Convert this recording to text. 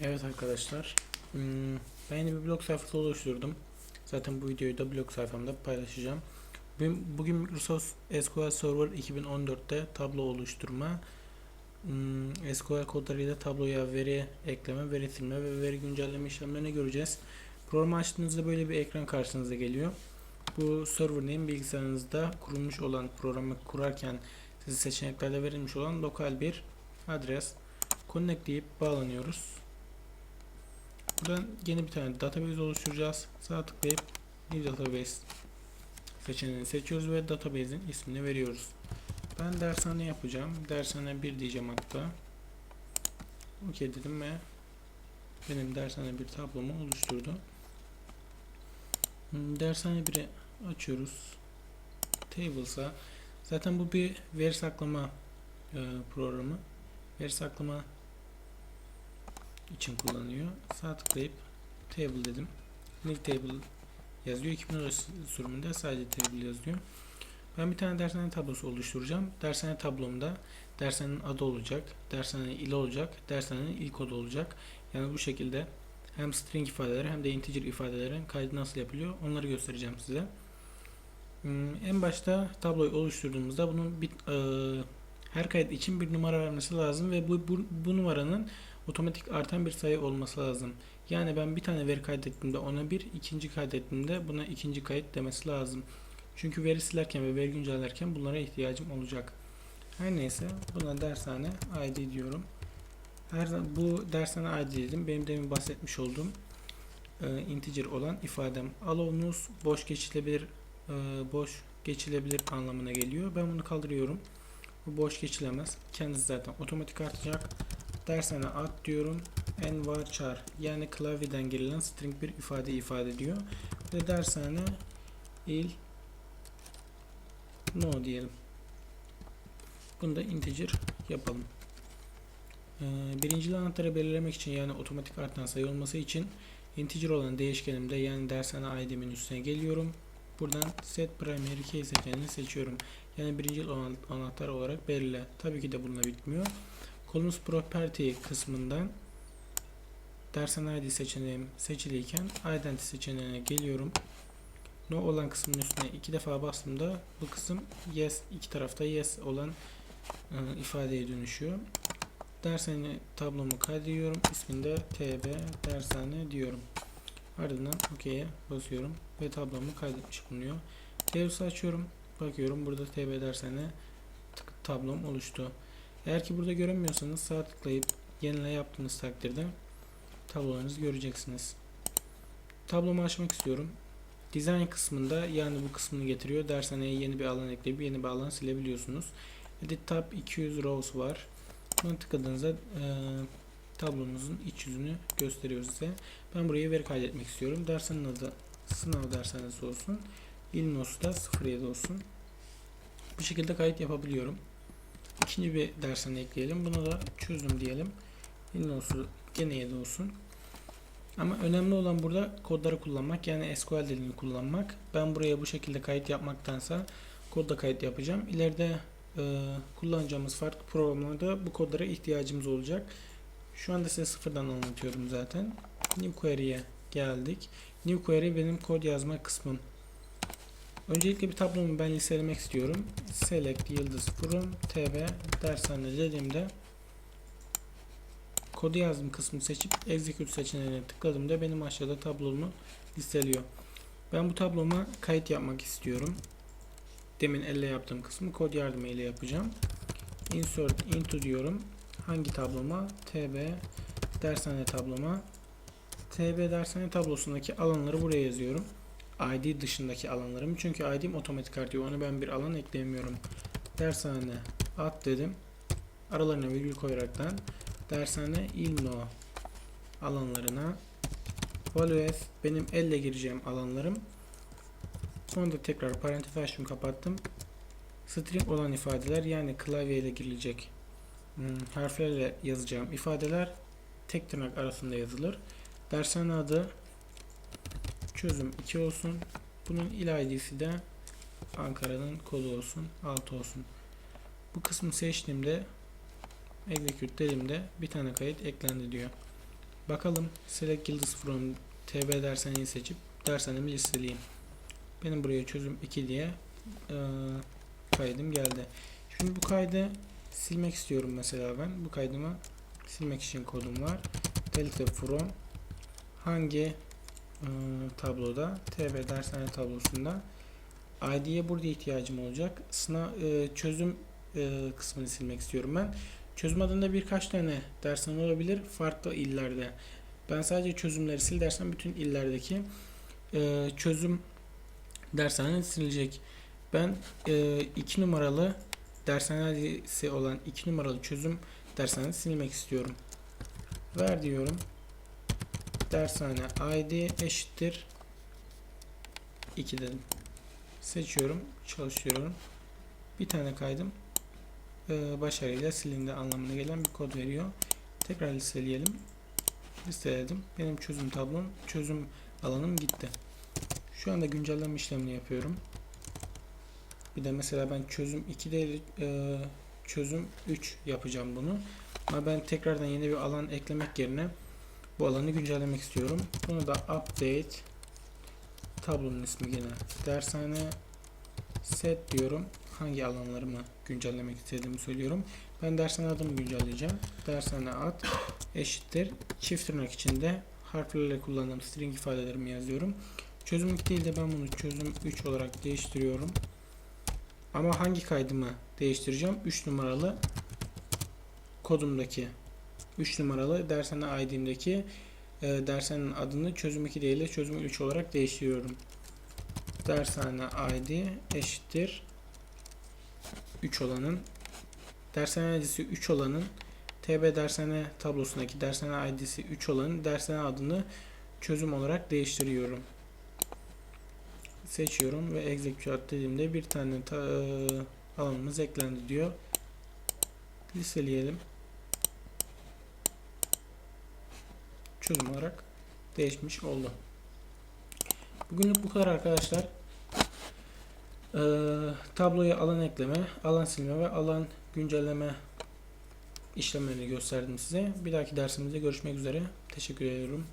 Evet arkadaşlar. hmm, Ben yeni bir blog sayfası oluşturdum. Zaten bu videoyu da blog sayfamda paylaşacağım. Bugün, bugün Microsoft SQL Server 2014'te tablo oluşturma, hmm, SQL kodlarıyla tabloya veri ekleme, veri silme ve veri güncelleme işlemlerini göreceğiz. Programı açtığınızda böyle bir ekran karşınıza geliyor. Bu server name bilgisayarınızda kurulmuş olan programı kurarken size seçeneklerde verilmiş olan lokal bir adres. Connect deyip bağlanıyoruz. Buradan yeni bir tane database oluşturacağız. Sağ tıklayıp New Database seçeneğini seçiyoruz ve database'in ismini veriyoruz. Ben dershane yapacağım. Dershane 1 diyeceğim hatta. OK dedim ve benim dershane bir tablomu oluşturdu. Hmm, Dershane 1'i açıyoruz. Tables'a zaten bu bir veri saklama e, programı. Veri saklama için kullanıyor. Sağ tıklayıp table dedim. New table yazıyor. 2010 sürümünde sadece table yazıyor. Ben bir tane dershane tablosu oluşturacağım. Dershane tablomda dershanenin adı olacak, dershanenin ili olacak, dershanenin ilk kodu olacak. Yani bu şekilde hem string ifadeleri hem de integer ifadelerin kaydı nasıl yapılıyor onları göstereceğim size. Hmm, En başta tabloyu oluşturduğumuzda bunun bir, e, her kayıt için bir numara vermesi lazım ve bu, bu, bu numaranın otomatik artan bir sayı olması lazım. Yani ben bir tane veri kaydettiğimde ona bir, ikinci kaydettiğimde buna ikinci kayıt demesi lazım. Çünkü veri silerken ve veri güncellerken bunlara ihtiyacım olacak. Her neyse buna dershane ID diyorum. Her bu dershane ID dedim. Benim demin bahsetmiş olduğum e, integer olan ifadem alonus boş geçilebilir e, boş geçilebilir anlamına geliyor. Ben bunu kaldırıyorum. Bu boş geçilemez. Kendisi zaten otomatik artacak. Dersene at diyorum. En var char yani klavyeden girilen string bir ifade ifade ediyor. Ve dersane il no diyelim. Bunu da integer yapalım. Ee, birinci anahtarı belirlemek için yani otomatik artan sayı olması için integer olan değişkenimde yani dersane id'min üstüne geliyorum. Buradan set primary key seçeneğini seçiyorum. Yani birinci anahtar olarak belirle. Tabii ki de bununla bitmiyor. Columns property kısmından dersen ID seçeneğim seçiliyken identity seçeneğine geliyorum. No olan kısmın üstüne iki defa bastığımda bu kısım yes iki tarafta yes olan e, ifadeye dönüşüyor. Dershane tablomu kaydediyorum. İsminde tb dershane diyorum. Ardından OK'ye basıyorum ve tablomu kaydetmiş bulunuyor. Devs'i açıyorum. Bakıyorum burada tb dershane tablom oluştu. Eğer ki burada göremiyorsanız sağ tıklayıp yenile yaptığınız takdirde tablolarınızı göreceksiniz. Tablomu açmak istiyorum. Design kısmında yani bu kısmını getiriyor. Dershaneye yeni bir alan ekleyip yeni bir alan silebiliyorsunuz. Edit Tab 200 Rows var. Buna tıkladığınızda e, tablomuzun iç yüzünü gösteriyor size. Ben buraya veri kaydetmek istiyorum. Dershanenin adı sınav dershanesi olsun. İlnos da 07 olsun. Bu şekilde kayıt yapabiliyorum. İkinci bir dershane ekleyelim. Buna da çözüm diyelim. İlnos'u gene 7 olsun. Ama önemli olan burada kodları kullanmak yani SQL dilini kullanmak. Ben buraya bu şekilde kayıt yapmaktansa kodda kayıt yapacağım. İleride e, kullanacağımız farklı programlarda bu kodlara ihtiyacımız olacak. Şu anda size sıfırdan anlatıyorum zaten. New Query'e geldik. New Query benim kod yazma kısmım. Öncelikle bir tablomu ben listelemek istiyorum. Select yıldız from tb dershane dediğimde kodu yazdım kısmı seçip execute seçeneğine tıkladığımda benim aşağıda tablomu listeliyor. Ben bu tabloma kayıt yapmak istiyorum. Demin elle yaptığım kısmı kod yardımı ile yapacağım. Insert into diyorum. Hangi tabloma? TB dershane tabloma. TB dershane tablosundaki alanları buraya yazıyorum. ID dışındaki alanlarım. Çünkü ID'm otomatik artıyor. Onu ben bir alan eklemiyorum. Dershane at dedim. Aralarına virgül koyaraktan dershane ilno alanlarına values benim elle gireceğim alanlarım. Sonra da tekrar parantez açtım kapattım. String olan ifadeler yani klavye ile girilecek hmm, harflerle yazacağım ifadeler tek tırnak arasında yazılır. Dershane adı çözüm 2 olsun. Bunun il ID'si de Ankara'nın kodu olsun. 6 olsun. Bu kısmı seçtiğimde execute dediğimde bir tane kayıt eklendi diyor. Bakalım select yıldız from tb dershaneyi seçip dershanemi listeleyeyim. Benim buraya çözüm 2 diye e, kaydım geldi. Şimdi bu kaydı silmek istiyorum mesela ben. Bu kaydımı silmek için kodum var. Delete from hangi tabloda tb dershane tablosunda ID'ye burada ihtiyacım olacak. Sınav e, çözüm e, kısmını silmek istiyorum ben. Çözüm adında birkaç tane dershane olabilir farklı illerde. Ben sadece çözümleri sil dersem bütün illerdeki e, çözüm dershane silecek. Ben 2 numaralı dershanesi olan 2 numaralı çözüm dershanesi silmek istiyorum. Ver diyorum. Dershane ID eşittir 2 dedim. Seçiyorum, çalışıyorum. Bir tane kaydım e, başarıyla silindi anlamına gelen bir kod veriyor. Tekrar listeleyelim. Listeledim. Benim çözüm tablom, çözüm alanım gitti. Şu anda güncelleme işlemini yapıyorum. Bir de mesela ben çözüm 2 değil e, çözüm 3 yapacağım bunu. Ama ben tekrardan yeni bir alan eklemek yerine bu alanı güncellemek istiyorum. Bunu da update tablonun ismi gene dershane set diyorum. Hangi alanlarımı güncellemek istediğimi söylüyorum. Ben dershane adımı güncelleyeceğim. Dershane ad eşittir. Çift tırnak içinde harflerle kullandığım string ifadelerimi yazıyorum. Çözüm 2 değil de ben bunu çözüm 3 olarak değiştiriyorum. Ama hangi kaydımı değiştireceğim? 3 numaralı kodumdaki 3 numaralı dershane ID'mdeki e, dershanenin adını çözüm 2 değil de çözüm 3 olarak değiştiriyorum. Dershane ID eşittir 3 olanın dershane ID'si 3 olanın TB dershane tablosundaki dershane ID'si 3 olanın dershane adını çözüm olarak değiştiriyorum. Seçiyorum ve execute dediğimde bir tane ta, e, alanımız eklendi diyor. Listeleyelim. Çözüm olarak değişmiş oldu. Bugünlük bu kadar arkadaşlar. Ee, tabloya alan ekleme, alan silme ve alan güncelleme işlemlerini gösterdim size. Bir dahaki dersimizde görüşmek üzere. Teşekkür ediyorum.